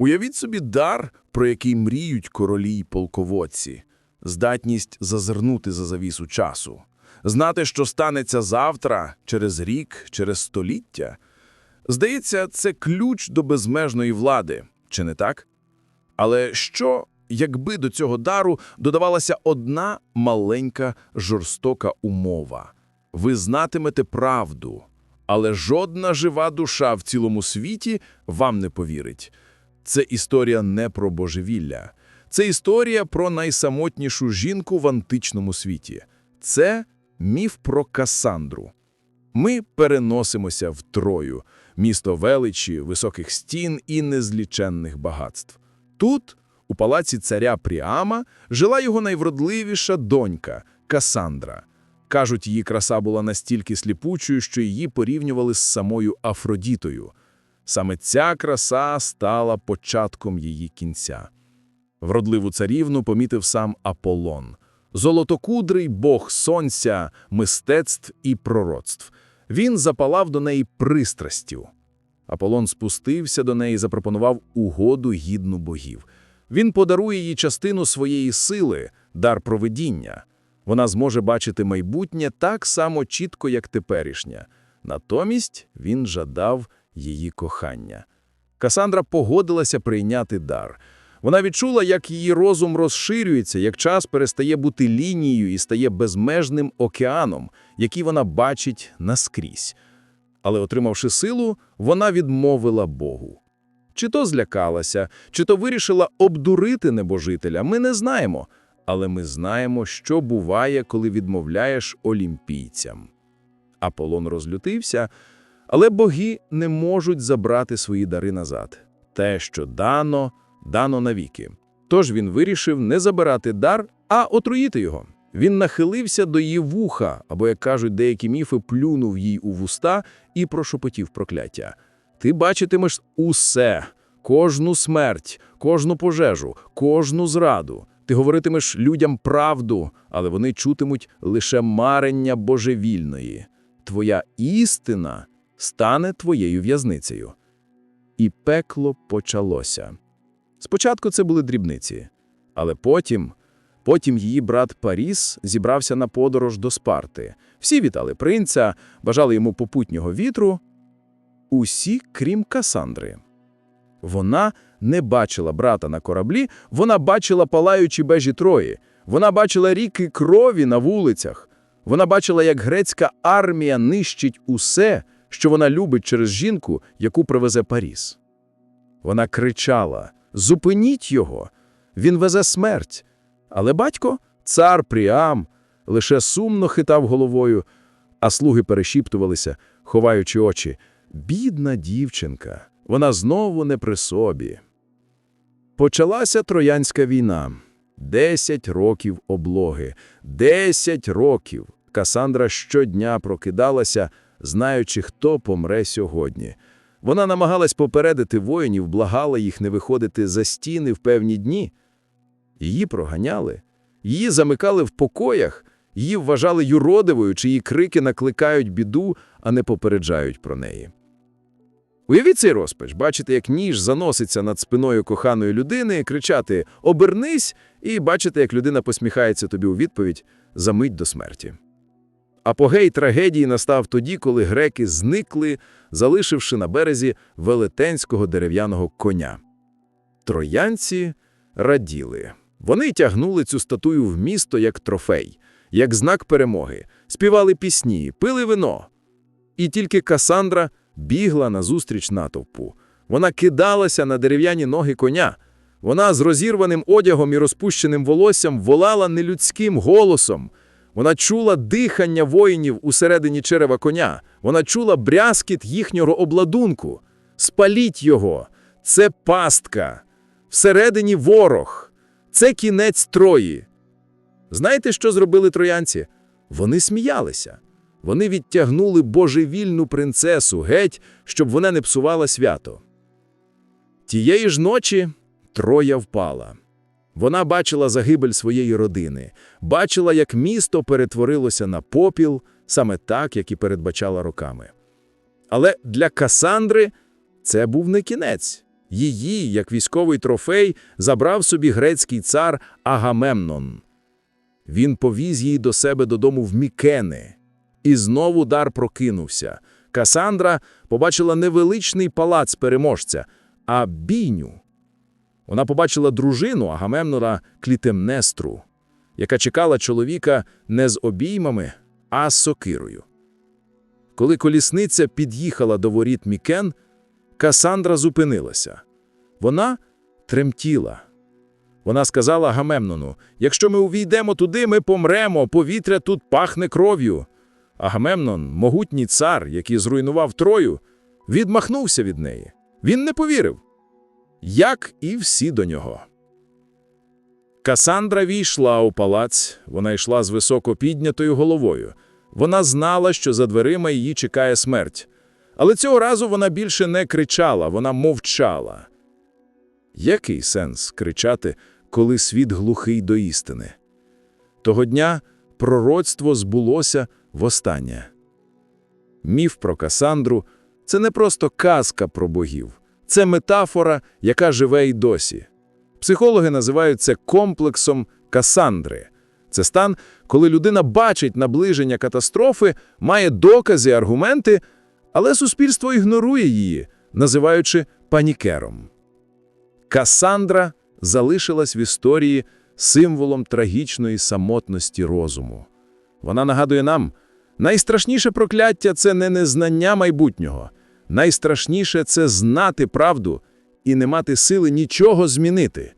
Уявіть собі дар, про який мріють королі й полководці, здатність зазирнути за завісу часу, знати, що станеться завтра, через рік, через століття. Здається, це ключ до безмежної влади, чи не так? Але що, якби до цього дару додавалася одна маленька жорстока умова? Ви знатимете правду, але жодна жива душа в цілому світі вам не повірить. Це історія не про божевілля. Це історія про найсамотнішу жінку в античному світі. Це міф про Касандру. Ми переносимося в Трою, місто величі, високих стін і незліченних багатств. Тут, у палаці царя Пріама, жила його найвродливіша донька Касандра. Кажуть, її краса була настільки сліпучою, що її порівнювали з самою Афродітою. Саме ця краса стала початком її кінця. Вродливу царівну помітив сам Аполлон, золотокудрий бог сонця, мистецтв і пророцтв. Він запалав до неї пристрастю. Аполлон спустився до неї і запропонував угоду гідну богів. Він подарує їй частину своєї сили, дар провидіння. Вона зможе бачити майбутнє так само чітко, як теперішнє. Натомість він жадав її кохання. Касандра погодилася прийняти дар. Вона відчула, як її розум розширюється, як час перестає бути лінією і стає безмежним океаном, який вона бачить наскрізь. Але, отримавши силу, вона відмовила Богу. Чи то злякалася, чи то вирішила обдурити небожителя, ми не знаємо. Але ми знаємо, що буває, коли відмовляєш олімпійцям. Аполлон розлютився, але боги не можуть забрати свої дари назад. Те, що дано, дано навіки. Тож він вирішив не забирати дар, а отруїти його. Він нахилився до її вуха, або, як кажуть деякі міфи, плюнув їй у вуста і прошепотів прокляття. Ти бачитимеш усе, кожну смерть, кожну пожежу, кожну зраду. Ти говоритимеш людям правду, але вони чутимуть лише марення божевільної. Твоя істина стане твоєю в'язницею. І пекло почалося. Спочатку це були дрібниці, але потім, потім її брат Паріс зібрався на подорож до Спарти. Всі вітали принця, бажали йому попутнього вітру. Усі, крім Касандри. Вона не бачила брата на кораблі, вона бачила палаючі бежі Трої, вона бачила ріки крові на вулицях, вона бачила, як грецька армія нищить усе, що вона любить через жінку, яку привезе Паріс. Вона кричала Зупиніть його! Він везе смерть. Але батько, цар Пріам, лише сумно хитав головою, а слуги перешіптувалися, ховаючи очі. Бідна дівчинка, вона знову не при собі. Почалася Троянська війна. Десять років облоги, десять років. Касандра щодня прокидалася, знаючи, хто помре сьогодні. Вона намагалась попередити воїнів, благала їх не виходити за стіни в певні дні. Її проганяли, її замикали в покоях, її вважали юродивою, чиї крики накликають біду, а не попереджають про неї. Уявіть цей розпач, бачите, як ніж заноситься над спиною коханої людини, кричати «Обернись!» і бачите, як людина посміхається тобі у відповідь за мить до смерті. Апогей трагедії настав тоді, коли греки зникли, залишивши на березі велетенського дерев'яного коня. Троянці раділи. Вони тягнули цю статую в місто як трофей, як знак перемоги, співали пісні, пили вино. І тільки Касандра бігла назустріч натовпу. Вона кидалася на дерев'яні ноги коня. Вона з розірваним одягом і розпущеним волоссям волала нелюдським голосом. Вона чула дихання воїнів усередині черева коня. Вона чула брязкіт їхнього обладунку. Спаліть його! Це пастка! Всередині ворог! Це кінець Трої! Знаєте, що зробили троянці? Вони сміялися. Вони відтягнули божевільну принцесу геть, щоб вона не псувала свято. Тієї ж ночі Троя впала. Вона бачила загибель своєї родини, бачила, як місто перетворилося на попіл, саме так, як і передбачала роками. Але для Касандри це був не кінець, Її, як військовий трофей, забрав собі грецький цар Агамемнон. Він повіз її до себе додому в Мікени. І знову дар прокинувся. Касандра побачила невеличний палац переможця, а бійню. Вона побачила дружину Агамемнона Клітемнестру, яка чекала чоловіка не з обіймами, а з сокирою. Коли колісниця під'їхала до воріт Мікен, Касандра зупинилася. Вона тремтіла. Вона сказала Агамемнону, якщо ми увійдемо туди, ми помремо, повітря тут пахне кров'ю. Агамемнон, могутній цар, який зруйнував Трою, відмахнувся від неї. Він не повірив. Як і всі до нього. Касандра війшла у палац, вона йшла з високо піднятою головою. Вона знала, що за дверима її чекає смерть. Але цього разу вона більше не кричала, вона мовчала. Який сенс кричати, коли світ глухий до істини? Того дня пророцтво збулося востаннє. Міф про Касандру – це не просто казка про богів. Це метафора, яка живе й досі. Психологи називають це комплексом Касандри. Це стан, коли людина бачить наближення катастрофи, має докази, аргументи, але суспільство ігнорує її, називаючи панікером. Касандра залишилась в історії символом трагічної самотності розуму. Вона нагадує нам, найстрашніше прокляття – це не незнання майбутнього. Найстрашніше – це знати правду і не мати сили нічого змінити.